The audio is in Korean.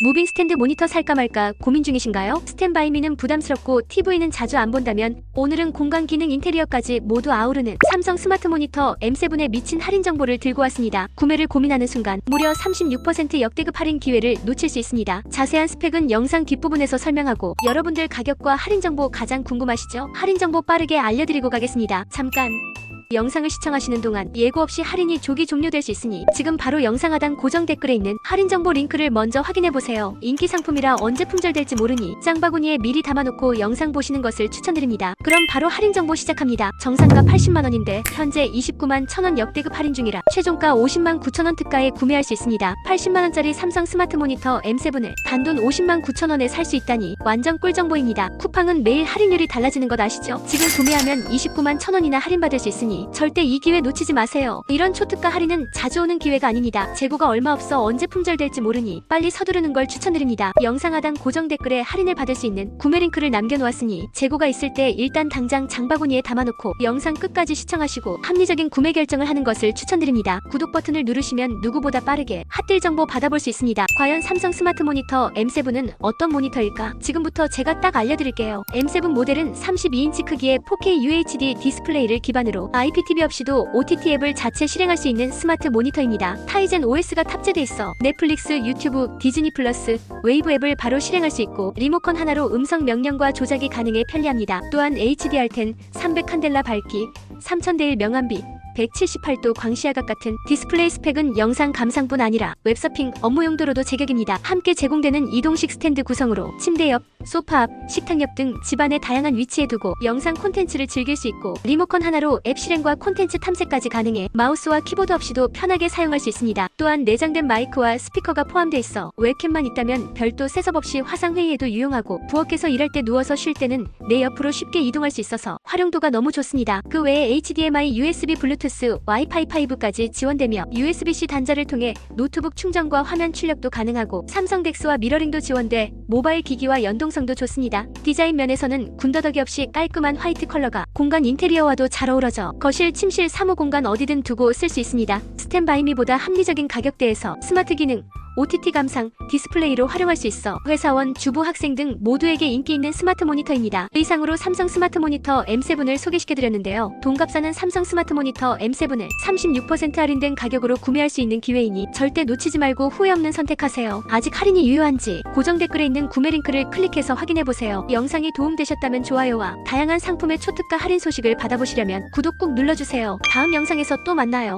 무빙 스탠드 모니터 살까 말까 고민 중이신가요? 스탠바이미는 부담스럽고 TV는 자주 안 본다면 오늘은 공간 기능 인테리어까지 모두 아우르는 삼성 스마트 모니터 M7의 미친 할인 정보를 들고 왔습니다. 구매를 고민하는 순간 무려 36% 역대급 할인 기회를 놓칠 수 있습니다. 자세한 스펙은 영상 뒷부분에서 설명하고 여러분들 가격과 할인 정보 가장 궁금하시죠? 할인 정보 빠르게 알려드리고 가겠습니다. 잠깐 영상을 시청하시는 동안 예고 없이 할인이 조기 종료될 수 있으니 지금 바로 영상 하단 고정 댓글에 있는 할인 정보 링크를 먼저 확인해 보세요. 인기 상품이라 언제 품절될지 모르니 짱바구니에 미리 담아놓고 영상 보시는 것을 추천드립니다. 그럼 바로 할인 정보 시작합니다. 정상가 80만 원인데 현재 29만 1천원 역대급 할인 중이라 최종가 50만 9천원 특가에 구매할 수 있습니다. 80만 원짜리 삼성 스마트 모니터 M7을 단돈 50만 9천원에 살 수 있다니 완전 꿀 정보입니다. 쿠팡은 매일 할인율이 달라지는 것 아시죠? 지금 구매하면 29만 1천원이나 할인받을 수 있으니 절대 이 기회 놓치지 마세요. 이런 초특가 할인은 자주 오는 기회가 아닙니다. 재고가 얼마 없어 언제 품절될지 모르니 빨리 서두르는 걸 추천드립니다. 영상 하단 고정 댓글에 할인을 받을 수 있는 구매 링크를 남겨놓았으니 재고가 있을 때 일단 당장 장바구니에 담아놓고 영상 끝까지 시청하시고 합리적인 구매 결정을 하는 것을 추천드립니다. 구독 버튼을 누르시면 누구보다 빠르게 핫딜 정보 받아볼 수 있습니다. 과연 삼성 스마트 모니터 M7은 어떤 모니터일까? 지금부터 제가 딱 알려드릴게요. M7 모델은 32인치 크기의 4K UHD 디스플레이를 기반으로 IPTV 없이도 OTT 앱을 자체 실행할 수 있는 스마트 모니터입니다. 타이젠 OS가 탑재돼 있어 넷플릭스, 유튜브, 디즈니 플러스, 웨이브 앱을 바로 실행할 수 있고 리모컨 하나로 음성 명령과 조작이 가능해 편리합니다. 또한 HDR10, 300 칸델라 밝기, 3000대1 명암비, 178도 광시야각 같은 디스플레이 스펙은 영상 감상뿐 아니라 웹서핑 업무 용도로도 제격입니다. 함께 제공되는 이동식 스탠드 구성으로 침대 옆, 소파 앞, 식탁 옆 등 집안의 다양한 위치에 두고 영상 콘텐츠를 즐길 수 있고 리모컨 하나로 앱 실행과 콘텐츠 탐색까지 가능해 마우스와 키보드 없이도 편하게 사용할 수 있습니다. 또한 내장된 마이크와 스피커가 포함돼 있어 웹캠만 있다면 별도 셋업 없이 화상 회의에도 유용하고 부엌에서 일할 때 누워서 쉴 때는 내 옆으로 쉽게 이동할 수 있어서 활용도가 너무 좋습니다. 그 외에 HDMI, USB, 블루투스, 와이파이 5까지 지원되며 USB-C 단자를 통해 노트북 충전과 화면 출력도 가능하고 삼성 덱스와 미러링도 지원돼 모바일 기기와 연동성도 좋습니다. 디자인 면에서는 군더더기 없이 깔끔한 화이트 컬러가 공간 인테리어와도 잘 어우러져 거실, 침실, 사무 공간 어디든 두고 쓸 수 있습니다. 스탠바이미보다 합리적인 가격대에서 스마트 기능, OTT 감상, 디스플레이로 활용할 수 있어 회사원, 주부, 학생 등 모두에게 인기 있는 스마트 모니터입니다. 이상으로 삼성 스마트 모니터 M7을 소개시켜드렸는데요. 동갑사는 삼성 스마트 모니터 M7을 36% 할인된 가격으로 구매할 수 있는 기회이니 절대 놓치지 말고 후회 없는 선택하세요. 아직 할인이 유효한지 고정 댓글에 있는 구매 링크를 클릭해서 확인해보세요. 영상이 도움되셨다면 좋아요와 다양한 상품의 초특가 할인 소식을 받아보시려면 구독 꼭 눌러주세요. 다음 영상에서 또 만나요.